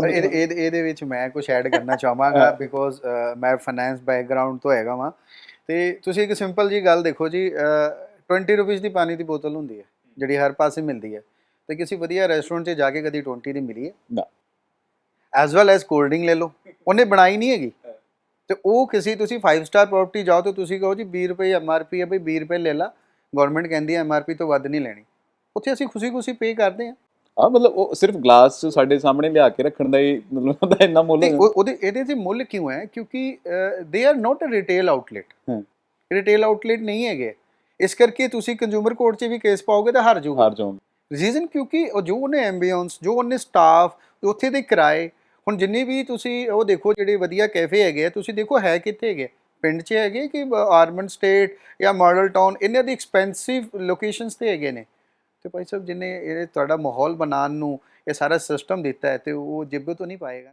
ਪਰ ਇਹਦੇ ਇਹਦੇ- ਇਹਦੇ ਵਿੱਚ ਮੈਂ ਕੁਝ ਐਡ ਕਰਨਾ ਚਾਹਾਂਗਾ। ਬਿਕੋਜ਼ ਮੈਂ ਫਾਈਨੈਂਸ ਬੈਕਗ੍ਰਾਉਂਡ ਤੋਂ ਹੈਗਾ ਵਾਂ। ਤੇ ਤੁਸੀਂ ਇੱਕ ਸਿੰਪਲ ਜੀ ਗੱਲ ਦੇਖੋ ਜੀ ਅਹ, 20 ਰੁਪਏ ਦੀ ਪਾਣੀ ਦੀ ਬੋਤਲ ਹੁੰਦੀ ਹੈ ਜਿਹੜੀ ਹਰ ਪਾਸੇ ਮਿਲਦੀ ਹੈ। ਤੇ ਕਿਸੇ ਵਧੀਆ ਰੈਸਟੋਰੈਂਟ 'ਚ ਜਾ ਕੇ ਕਦੀ 20 ਦੀ ਮਿਲੀ ਹੈ? ਨਾ। As well as cold drink ਲੈ ਲਓ। ਉਹਨੇ ਬਣਾਈ ਨਹੀਂ ਹੈਗੀ। ਤੇ ਉਹ ਕਿਸੇ ਤੁਸੀਂ 5 ਸਟਾਰ ਪ੍ਰਾਪਰਟੀ ਜਾਓ ਤੇ ਤੁਸੀਂ ਕਹੋ ਜੀ 20 ਰੁਪਏ ਐਮਆਰਪੀ ਹੈ ਬਈ 20 ਰੁਪਏ ਲੈ ਲਾ। ਗਵਰਨਮੈਂਟ ਕਹਿੰਦੀ ਹੈ ਐਮਆਰਪੀ ਤੋਂ ਵੱਧ ਨਹੀਂ ਲੈਣੀ। ਉੱਥੇ ਅਸੀਂ ਖੁਸ਼ੀ-ਖੁਸ਼ੀ ਪੇ ਕਰਦੇ ਹਾਂ। ਆ ਮਤਲਬ ਉਹ ਸਿਰਫ ਗਲਾਸ ਸਾਡੇ ਸਾਹਮਣੇ ਲਿਆ ਕੇ ਰੱਖਣ ਦਾ ਹੀ ਮਤਲਬ ਉਹਦਾ ਇੰਨਾ ਮੁੱਲ ਨਹੀਂ ਹੈ। ਉਹ- ਉਹਦੇ ਇਹਦੇ ਤੇ ਮੁੱਲ ਕਿਉਂ ਹੈ? ਕਿਉਂਕਿ they are not a retail outlet hmm. Retail outlet ਨਹੀਂ ਹੈਗੇ। ਇਸ ਕਰਕੇ ਤੁਸੀਂ ਕੰਜ਼ਿਊਮਰ ਕੋਰਟ 'ਚ ਵੀ ਕੇਸ ਪਾਓਗੇ ਤਾਂ ਹਾਰ ਜਾਓਗੇ। ਹਾਰ ਜਾਓਗੇ। ਰੀਜ਼ਨ ਕਿਉਂਕਿ ਉਹ ਜੋ ਉਹਨੇ ਐਂਬੀਐਂਸ ਜੋ ਉਹਨੇ ਸਟਾਫ ਉੱਥੇ ਦੇ ਕਿਰਾਏ ਹੁਣ ਜਿੰਨੀ ਵੀ ਤੁਸੀਂ ਉਹ ਦੇਖੋ ਜਿਹੜੇ ਵਧੀਆ ਕੈਫੇ ਹੈਗੇ ਆ ਤੁਸੀਂ ਦੇਖੋ ਹੈ ਕਿੱਥੇ ਹੈਗੇ ਪਿੰਡ 'ਚ ਹੈਗੇ ਕਿ ਆਰਮਨ ਸਟੇਟ ਜਾਂ ਮਾਡਲ ਟਾਊਨ ਇਹਨਾਂ ਦੀ ਐਕਸਪੈਂਸਿਵ ਲੋਕੇਸ਼ਨਸ ਤੇ ਹੈਗੇ ਨੇ। ਤੇ ਭਾਈ ਸਾਹਿਬ, ਜਿਨੇ ਇਹ ਤੁਹਾਡਾ ਮਾਹੌਲ ਬਣਾਉਣ ਨੂੰ ਇਹ ਸਾਰਾ ਸਿਸਟਮ ਦਿੱਤਾ ਹੈ ਤੇ ਉਹ ਜਿੱਬ ਤੋਂ ਨਹੀਂ ਪਾਏਗਾ।